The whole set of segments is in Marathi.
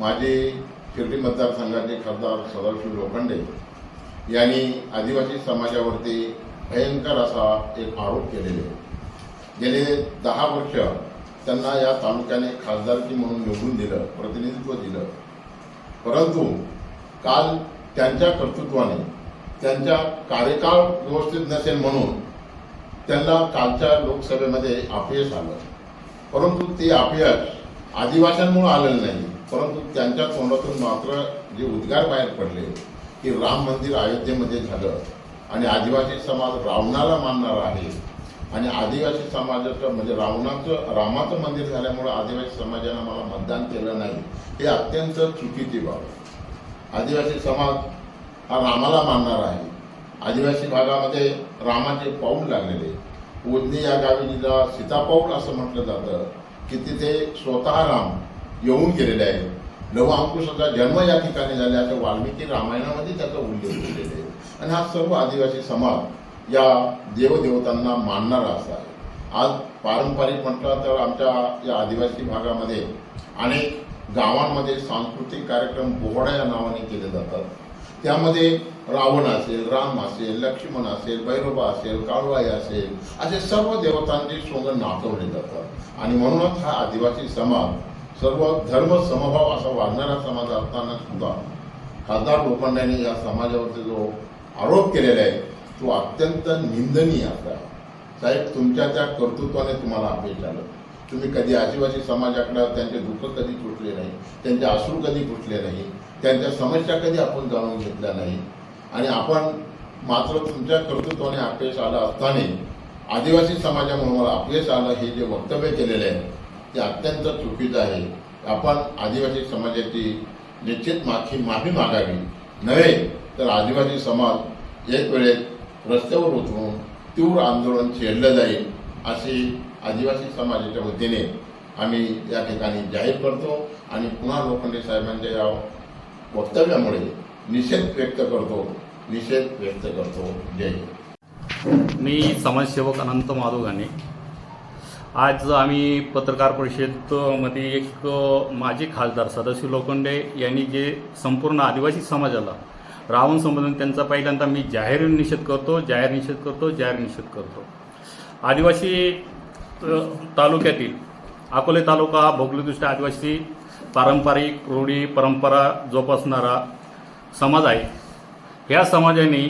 माजी शिर्डी मतदारसंघाचे खासदार सदाशिव लोखंडे यांनी आदिवासी समाजावरती भयंकर असा एक आरोप केलेले. गेले दहा वर्ष त्यांना या तालुक्याने खासदारकी म्हणून निवडून दिलं प्रतिनिधित्व दिलं. परंतु काल त्यांच्या कर्तृत्वाने त्यांच्या कार्यकाळ व्यवस्थित नसेल म्हणून त्यांना कालच्या लोकसभेमध्ये अपयश आलं. परंतु ते अपयश आदिवासींमुळे आलेलं नाही. परंतु त्यांच्या तोंडातून मात्र जे उद्गार बाहेर पडले की राम मंदिर अयोध्येमध्ये झालं आणि आदिवासी समाज रावणाला मानणार आहे आणि आदिवासी समाजाचं म्हणजे रावणाचं रामाचं मंदिर झाल्यामुळं आदिवासी समाजानं मला मतदान केलं नाही हे अत्यंत चुकीची बाब आदिवासी समाज हा रामाला मानणार आहे. आदिवासी भागामध्ये रामाचे पाऊल लागलेले. उजनी या गावी जिला सीतापाऊल असं म्हटलं जातं की तिथे स्वतः राम येऊन गेलेले लव लवअंकुशाचा जन्म या ठिकाणी झाला असं वाल्मिकी रामायणामध्ये त्याचा उल्लेख केलेला आहे. आणि हा सर्व आदिवासी समाज या देवदेवतांना मानणारा असा आहे. आज पारंपरिक म्हटलं तर आमच्या या आदिवासी भागामध्ये अनेक गावांमध्ये सांस्कृतिक कार्यक्रम बोहडा या नावाने केले जातात. त्यामध्ये रावण असेल राम असेल लक्ष्मण असेल भैरोबा असेल काळवाई असेल असे सर्व देवतांचे सोंग नाचवले जातात. आणि म्हणूनच हा आदिवासी समाज सर्व धर्म समभाव असा वाढणारा समाज असताना सुद्धा खासदार लोखंडांनी या समाजावरती जो आरोप केलेला आहे तो अत्यंत निंदनीय असा साहेब तुमच्या त्या कर्तृत्वाने तुम्हाला अपयश आलं. तुम्ही कधी आदिवासी समाजाकडं त्यांचे दुःख कधी तुटले नाही त्यांचे आश्रू कधी फुटले नाही त्यांच्या समस्या कधी आपण जाणून घेतल्या नाही. आणि आपण मात्र तुमच्या कर्तृत्वाने अपयश आलं असताना आदिवासी समाजामुळे मला अपयश आलं हे जे वक्तव्य केलेले आहे ते अत्यंत चुकीचं आहे. आपण आदिवासी समाजाची निश्चित माफी माफी मागावी. नव्हे तर आदिवासी समाज एक वेळेस रस्त्यावर उतरून तीव्र आंदोलन छेडलं जाईल अशी आदिवासी समाजाच्या वतीने आम्ही या ठिकाणी जाहीर करतो आणि पुन्हा लोखंडे साहेबांच्या या वक्तव्यामुळे निषेध व्यक्त करतो. निषेध व्यक्त करतो. जय मी समाजसेवक अनंत माधव घाणे आज आम्ही पत्रकार परिषदमध्ये एक माजी खासदार सदाशिव लोखंडे यांनी जे संपूर्ण आदिवासी समाजाला रावण संबंध त्यांचा पहिल्यांदा मी जाहीर निषेध करतो जाहीर निषेध करतो जाहीर निषेध करतो. आदिवासी तालुक्यातील अकोले तालुका हा भौगोलिकदृष्ट्या आदिवासी पारंपरिक रूढी परंपरा जोपासणारा समाज आहे. ह्या समाजाने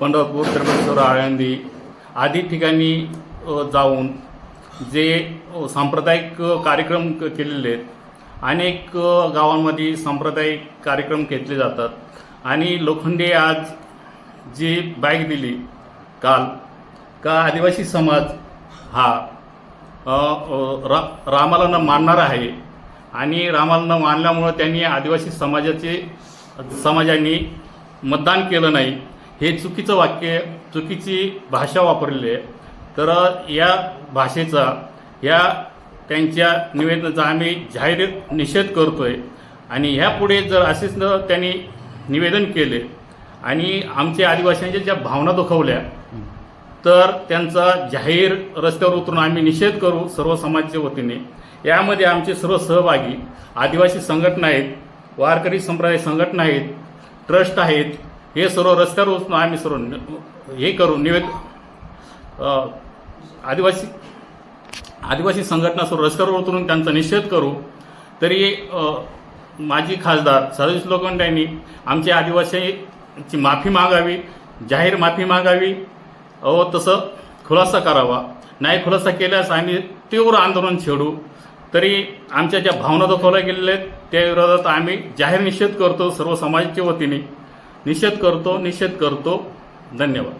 पंढरपूर त्र्यंबकेश्वर आळंदी आदी ठिकाणी जाऊन जे सांप्रदायिक कार्यक्रम क- केलेले आहेत. अनेक गावांमध्ये सांप्रदायिक कार्यक्रम घेतले जातात. आणि लोखंडे आज जी बाईक दिली काल का आदिवासी समाज हा रा रामाला न मानणार आहे. आणि रामाला न मानल्यामुळं त्यांनी आदिवासी समाजाचे समाजाने मतदान केलं नाही. हे चुकीचं वाक्य चुकीची भाषा वापरलेली आहे. तर या भाषेचा या त्यांच्या निवेदनाचा आम्ही जाहीर निषेध करतो आहे आणि ह्यापुढे जर असेच न त्यांनी निवेदन केले आणि आमच्या आदिवासींच्या ज्या भावना दुखवल्या तर त्यांचा जाहीर रस्त्यावर उतरून आम्ही निषेध करू सर्व समाजच्या वतीने. यामध्ये आमचे सर्व सहभागी आदिवासी संघटना आहेत वारकरी संप्रदाय संघटना आहेत ट्रस्ट आहेत हे सर्व रस्त्यावर उतरून आम्ही सर्व हे करू निवेद आदिवासी आदिवासी संघटना सुरू रस्त्यावर उतरून त्यांचा निषेध करू तरी माजी खासदार सदाशिव लोखंड यांनी आमच्या आदिवासीची माफी मागावी जाहीर माफी मागावी व तसं खुलासा करावा. नाही खुलासा केल्यास आम्ही तीव्र आंदोलन छेडू. तरी आमच्या ज्या भावना दाखवल्या गेलेल्या आहेत त्या विरोधात आम्ही जाहीर निषेध करतो सर्व समाजाच्या वतीने. निषेध करतो निषेध करतो. धन्यवाद.